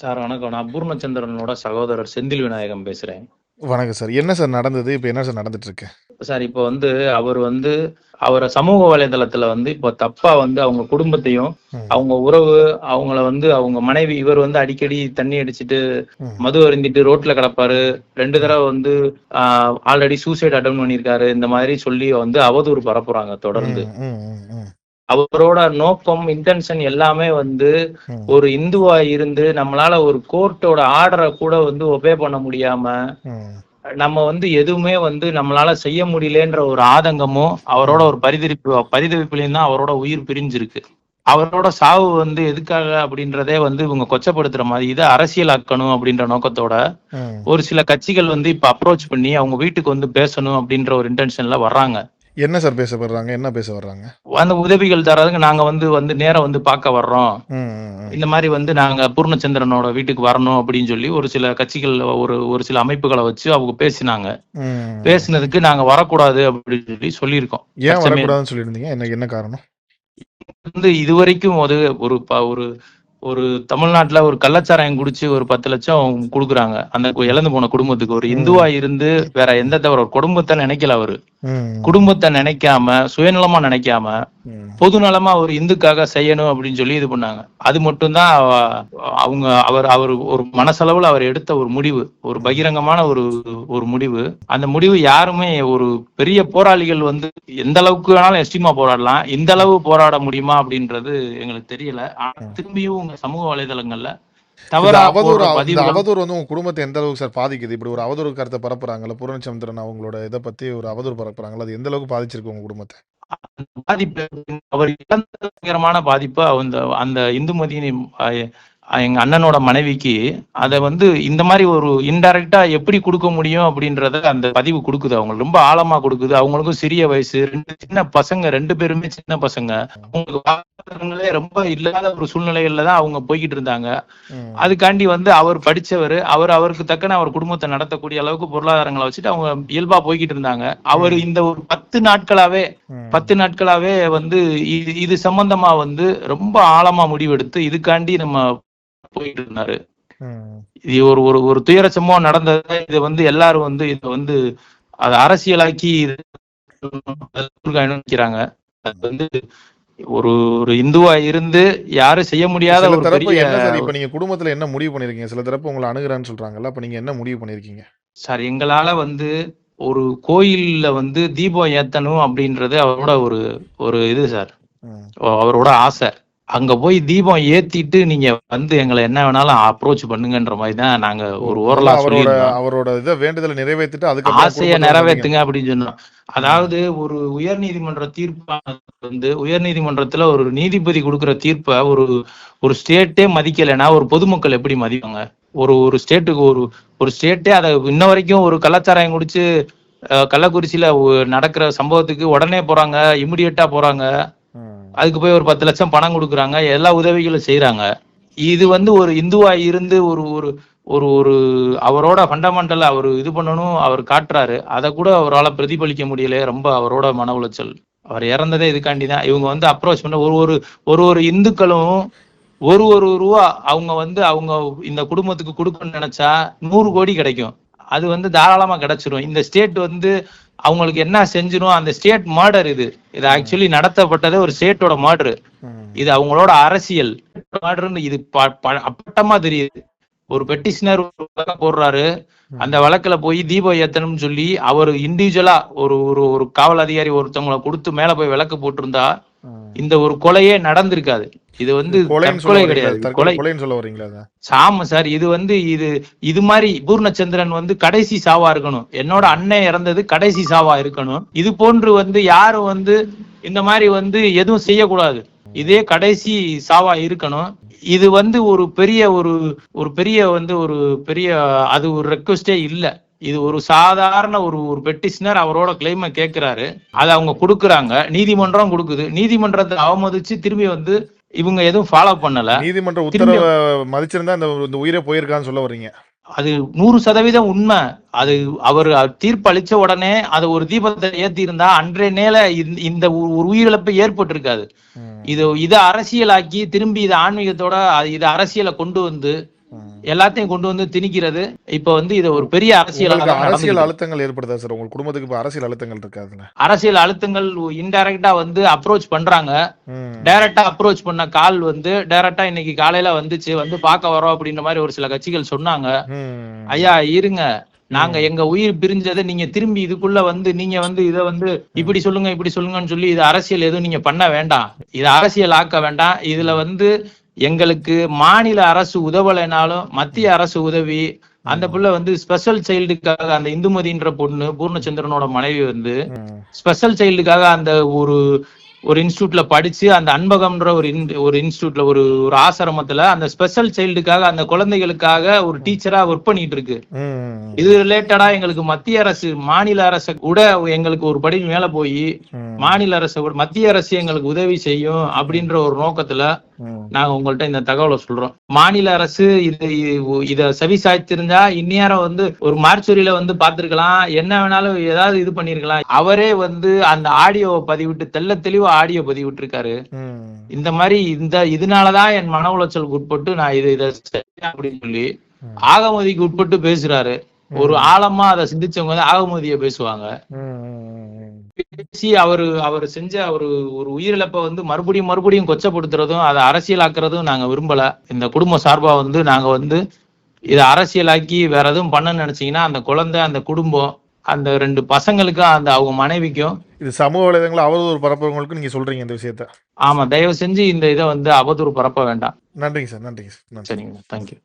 Sir வணக்கம். நான் பூர்ணச்சந்திரனோட சகோதரர் செந்தில் விநாயகம் பேசுறேன். வணக்கம் சார். என்ன சார் நடந்தது? இப்போ என்ன சார் நடந்துட்டு இருக்கு சார் இப்போ வந்து அவர் வந்து அவரை சமூக வலைதளத்துல வந்து இப்போ தப்பா வந்து அவங்க குடும்பத்தையும். அவங்க உறவு அவங்கள வந்து அவங்க மனைவி இவர் வந்து அடிக்கடி தண்ணி அடிச்சிட்டு. மது அருந்திட்டு ரோட்ல கிடப்பாரு. ரெண்டு தடவை வந்து ஆல்ரெடி சூசைட் அட்டன் பண்ணியிருக்காரு. இந்த மாதிரி சொல்லி வந்து அவதூறு பரப்புறாங்க தொடர்ந்து. அவரோட நோக்கம் இன்டென்ஷன் எல்லாமே வந்து. ஒரு இந்துவா இருந்து நம்மளால ஒரு கோர்ட்டோட ஆர்டரை கூட வந்து ஒபே பண்ண முடியாம நம்ம வந்து எதுவுமே வந்து நம்மளால செய்ய முடியலன்ற ஒரு ஆதங்கமும் அவரோட ஒரு பரிதவிப்பு பரிதவிப்புலையும் தான் அவரோட உயிர் பிரிஞ்சிருக்கு அவரோட சாவு வந்து எதுக்காக அப்படின்றதே வந்து இவங்க கொச்சப்படுத்துற மாதிரி இதை அரசியலாக்கணும் அப்படின்ற நோக்கத்தோட. ஒரு சில கட்சிகள் வந்து இப்ப அப்ரோச் பண்ணி அவங்க வீட்டுக்கு வந்து பேசணும் அப்படின்ற ஒரு இன்டென்ஷன்ல வர்றாங்க என்ன சார் பேச வர்றாங்க என்ன பேச வர்றாங்க? அந்த உதவிகள் தரதுக்கு நாங்க வந்து வந்து நேரா வந்து பார்க்க வர்றோம். இந்த மாதிரி வந்து நாங்க பூர்ணச்சந்திரனோட வீட்டுக்கு வரணும் அப்படின்னு சொல்லி ஒரு சில கட்சிகள் ஒரு ஒரு சில அமைப்புகளை வச்சு அவங்க பேசினாங்க. பேசினதுக்கு நாங்க வரக்கூடாது அப்படின்னு சொல்லி சொல்லியிருக்கோம். ஏன் வரக்கூடாதுன்னு சொல்லியிருந்தீங்க? என்ன என்ன காரணம்? வந்து இதுவரைக்கும் ஒரு ஒரு ப- ஒரு ஒரு தமிழ்நாட்டுல ஒரு கள்ளச்சாராயம் குடிச்சு ஒரு பத்து லட்சம் கொடுக்குறாங்க. அந்த இழந்து போன குடும்பத்துக்கு. ஒரு இந்துவா இருந்து வேற எந்த தவிர ஒரு குடும்பத்தை நினைக்கல அவரு. குடும்பத்தை நினைக்காம சுயநலமா நினைக்காம ம், பொதுநலமா ஒரு இந்துக்காக செய்யணும் அப்படின்னு சொல்லி இது பண்ணாங்க. அது மட்டும்தான் அவ- அவங்க அவர் அவர் ஒரு மனசளவுல அவர் எடுத்த ஒரு முடிவு ஒரு பகிரங்கமான ஒரு ஒரு முடிவு. அந்த முடிவு யாருமே ஒரு பெரிய போராளிகள் வந்து எந்த அளவுக்கு வேணாலும் எஸ்டிமா போராடலாம். இந்த அளவு போராட முடியுமா அப்படின்றது எங்களுக்கு தெரியல. ஆனா திரும்பியும் உங்க சமூக வலைதளங்கள்ல அவதூறு அவதூறு வந்து உங்க குடும்பத்தை எந்த அளவுக்கு சார் பாதிக்குது? இப்படி ஒரு அவதூறு கருத்தை பரப்புறாங்கல்ல பூரணச்சந்திரன் அவங்களோட இதை பத்தி ஒரு அவதூறு பரப்புறாங்கல்ல அது எந்த அளவுக்கு பாதிச்சிருக்கு உங்க குடும்பத்தை? பாதிப்பு அவர் இழந்த பயங்கரமான பாதிப்பு அந்த அந்த இந்துமதி அஹ், எங்க அண்ணனோட மனைவிக்கு அதை வந்து இந்த மாதிரி ஒரு இன்டைரக்டா எப்படி கொடுக்க முடியும் அப்படின்றத அந்த பதிவு கொடுக்குது. அவங்களுக்கு ரொம்ப ஆழமா கொடுக்குது. அவங்களுக்கும் சிறிய வயசு ரெண்டு சின்ன பசங்க ரெண்டு பேருமே சின்ன பசங்க. அவங்களுக்கு ரொம்ப இல்லாத ஒரு சூழ்நிலைகள்ல தான் அவங்க போய்கிட்டு இருந்தாங்க. அதுக்காண்டி வந்து அவர் படிச்சவர் அவர் அவருக்கு தக்கன அவர் குடும்பத்தை நடத்தக்கூடிய அளவுக்கு பொருளாதாரங்களை வச்சுட்டு அவங்க இயல்பா போய்கிட்டு இருந்தாங்க. அவர் இந்த ஒரு பத்து நாட்களாவே. பத்து நாட்களாவே வந்து இது இது சம்பந்தமா வந்து ரொம்ப ஆழமா முடிவெடுத்து இதுக்காண்டி நம்ம போயிட்டு இருந்தாரு இது ஒரு ஒரு ஒரு துயர சம்பவம் நடந்தது இது வந்து எல்லாரும் வந்து இதை வந்து அதை அரசியலாக்கி நினைக்கிறாங்க. அது வந்து ஒரு ஒரு இந்துவா இருந்து யாரும் செய்ய முடியாத ஒரு பெரிய இப்ப நீங்க குடும்பத்துல என்ன முடிவு பண்ணிருக்கீங்க? சில தரப்பு உங்களை அணுகுறான்னு சொல்றாங்கல்ல அப்ப நீங்க என்ன முடிவு பண்ணிருக்கீங்க? சார் எங்களால வந்து ஒரு கோயில்ல வந்து தீபம் ஏத்தணும் அப்படின்றது அவரோட ஒரு ஒரு இது சார். அவரோட ஆசை. அங்க போய் தீபம் ஏத்திட்டு நீங்க வந்து எங்களை என்ன வேணாலும் அப்ரோச் பண்ணுங்கன்ற மாதிரி தான் நாங்க ஒரு ஓரலா அவரோட அவரோட இதை வேண்டுதலை நிறைவேற்றிட்டு அதுக்கப்புறம் ஆசையை நிறைவேத்துங்க அப்படின்னு சொன்னோம். அதாவது ஒரு உயர்நீதிமன்ற தீர்ப்பானது வந்து உயர்நீதிமன்றத்துல ஒரு நீதிபதி கொடுக்கிற தீர்ப்பை ஒரு ஒரு ஸ்டேட்டே மதிக்கலைன்னா ஒரு பொதுமக்கள் எப்படி மதிப்பாங்க? ஒரு ஒரு ஸ்டேட்டுக்கு ஒரு ஒரு ஸ்டேட்டே அதை இன்ன வரைக்கும் ஒரு கள்ளச்சாராயம் குடிச்சு கள்ளக்குறிச்சியில நடக்கிற சம்பவத்துக்கு உடனே போறாங்க இமிடியட்டா போறாங்க. அதுக்கு போய் ஒரு பத்து லட்சம் பணம் கொடுக்குறாங்க. எல்லா உதவிகளும் செய்கிறாங்க இது வந்து ஒரு இந்துவா இருந்து ஒரு ஒரு ஒரு ஒரு அவரோட ஃபண்டமெண்டல் அவர் இது பண்ணணும் அவர் காட்டுறாரு. அதை கூட அவரால் பிரதிபலிக்க முடியல. ரொம்ப அவரோட மன உளைச்சல். அவர் இறந்ததே இதுக்காண்டி தான் இவங்க வந்து அப்ரோச் பண்ண ஒரு ஒரு ஒரு ஒரு இந்துக்களும் ஒரு ஒரு ரூபா அவங்க வந்து அவங்க இந்த குடும்பத்துக்கு கொடுக்கணும்னு நினைச்சா நூறு கோடி கிடைக்கும். அது வந்து தாராளமா கிடைச்சிரும். இந்த ஸ்டேட் வந்து அவங்களுக்கு என்ன செஞ்சிரும் அந்த ஸ்டேட் மர்டர் இது. இது ஆக்சுவலி நடத்தப்பட்டதே ஒரு ஸ்டேட்டோட மர்டர் இது அவங்களோட அரசியல். மர்டர்னு இது அப்பட்டமா தெரியுது. ஒரு பெட்டிஷனர் போடுறாரு. அந்த வழக்குல போய் தீபம் ஏத்தணும்னு சொல்லி அவர் இண்டிவிஜுவலா ஒரு ஒரு ஒரு காவல் அதிகாரி ஒருத்தவங்களை கொடுத்து மேல போய் விளக்கு போட்டிருந்தா. இந்த ஒரு கொலையே நடந்திருக்காது. இது வந்து தற்கொலை கிடையாது. கொலைன்னு சொல்ல வரீங்களா? சாம சார் இது வந்து இது இது மாதிரி பூர்ணச்சந்திரன் வந்து கடைசி சாவா இருக்கணும். என்னோட அண்ணன் இறந்தது கடைசி சாவா இருக்கணும். இது போன்று வந்து யாரும் வந்து இந்த மாதிரி வந்து எதுவும் செய்யக்கூடாது. இதே கடைசி சாவா இருக்கணும். இது வந்து ஒரு பெரிய ஒரு ஒரு பெரிய வந்து ஒரு பெரிய அது ஒரு ரெக்வஸ்டே இல்ல. இது ஒரு சாதாரண ஒரு ஒரு பெட்டிஷனர் அவரோட கிளைமை கேட்கிறாரு. அதை அவங்க கொடுக்குறாங்க. நீதிமன்றம் கொடுக்குது. நீதிமன்றத்தை அவமதிச்சு திரும்பி வந்து இவங்க எதுவும் ஃபாலோ பண்ணல. நீதிமன்ற உத்தரவை மதிச்சிருந்தா இந்த உயிரே போயிருக்கான்னு சொல்ல வர்றீங்க. அது நூறு சதவீதம் உண்மை. அது அவர் தீர்ப்பு அளிச்ச உடனே அது ஒரு தீபத்தை ஏத்தி இருந்தா அன்றைய நேர இந்த- ஒரு உயிரிழப்பு ஏற்பட்டிருக்காது. ம், இது இதை அரசியலாக்கி திரும்பி இதை ஆன்மீகத்தோட இதை அரசியலை கொண்டு வந்து. எல்லாத்தையும் கொண்டு வந்து திணிக்கிறது. இப்ப வந்து இத ஒரு பெரிய அரசியல் அரசியல் அழுத்தங்கள் ஏற்படுதா சார் உங்க குடும்பத்துக்கு இப்ப அரசியல் அழுத்தங்கள் இருக்கா அதுல? அரசியல் அழுத்தங்கள் இன்டைரக்டா வந்து அப்ரோச் பண்றாங்க. டைரக்டா அப்ரோச் பண்ண கால் வந்து டைரக்டா இன்னைக்கு காலையில வந்துச்சு வந்து பார்க்க வரோம் அப்படின்ற மாதிரி ஒரு சில கட்சிகள் சொன்னாங்க. ஐயா இருங்க. நாங்க எங்க உயிர் பிரிஞ்சதை நீங்க திரும்பி இதுக்குள்ள வந்து நீங்க வந்து இத வந்து இப்படி சொல்லுங்க இப்படி சொல்லுங்கன்னு சொல்லி இது அரசியல் எதுவும் நீங்க பண்ண வேண்டாம். இது அரசியல் ஆக்க வேண்டாம். இதுல வந்து எங்களுக்கு மாநில அரசு உதவலைனாலும் மத்திய அரசு உதவி அந்த புள்ள வந்து ஸ்பெஷல் சைல்டுக்காக அந்த இந்துமதின்ற பொண்ணு பூர்ணச்சந்திரனோட மனைவி வந்து. ஸ்பெஷல் சைல்டுக்காக அந்த ஒரு ஒரு இன்ஸ்டியூட்ல படிச்சு அந்த அன்பகம்ன்ற ஒரு ஒரு இன்ஸ்டியூட்ல ஒரு ஒரு ஆசிரமத்துல அந்த ஸ்பெஷல் சைல்டுக்காக அந்த குழந்தைகளுக்காக ஒரு டீச்சரா ஒர்க் பண்ணிட்டு இருக்கு. இது ரிலேட்டடா எங்களுக்கு மத்திய அரசு மாநில அரசு கூட எங்களுக்கு ஒரு படி மேல போய். மாநில அரசு மத்திய அரசு எங்களுக்கு உதவி செய்யும் அப்படின்ற ஒரு நோக்கத்துல. நாங்க உங்கள்ட்ட இந்த தகவலை சொல்றோம். மாநில அரசு இது இது- செவி சாய்த்திருந்தா இந்நேரம் வந்து ஒரு மார்ச்சுரியில வந்து பார்த்திருக்கலாம். என்ன வேணாலும் ஏதாவது இது பண்ணிருக்கலாம். அவரே வந்து அந்த ஆடியோவை பதிவிட்டு தெள்ள தெளிவா ஆடியோ பதிவிட்டு இருக்காரு. இந்த மாதிரி இந்த இதனாலதான் என் மன உளைச்சலுக்கு உட்பட்டு நான் இது இதை அப்படின்னு சொல்லி. ஆகமதிக்கு உட்பட்டு பேசுறாரு. ஒரு ஆழமா அதை சிந்திச்சவங்க வந்து ஆகமதிய பேசுவாங்க. பேசி அவரு அவர் செஞ்ச ஒரு ஒரு உயிரிழப்பை வந்து மறுபடியும் மறுபடியும் கொச்சப்படுத்துறதும் அதை அரசியலாக்குறதும் நாங்க விரும்பல. இந்த குடும்ப சார்பா வந்து நாங்க வந்து இதை அரசியலாக்கி வேற எதுவும் பண்ண நினைச்சீங்கன்னா அந்த குழந்தை அந்த குடும்பம் அந்த ரெண்டு பசங்களுக்கும் அந்த அவங்க மனைவிக்கும் இது சமூக வலைதளங்களை அவதூறு பரப்புறவங்களுக்கு நீங்க சொல்றீங்க இந்த விஷயத்த. ஆமா தயவு செஞ்சு இந்த இதை வந்து அவதூறு பரப்ப வேண்டாம். நன்றிங்க சார் நன்றிங்க சார் சரிங்க தேங்க்யூ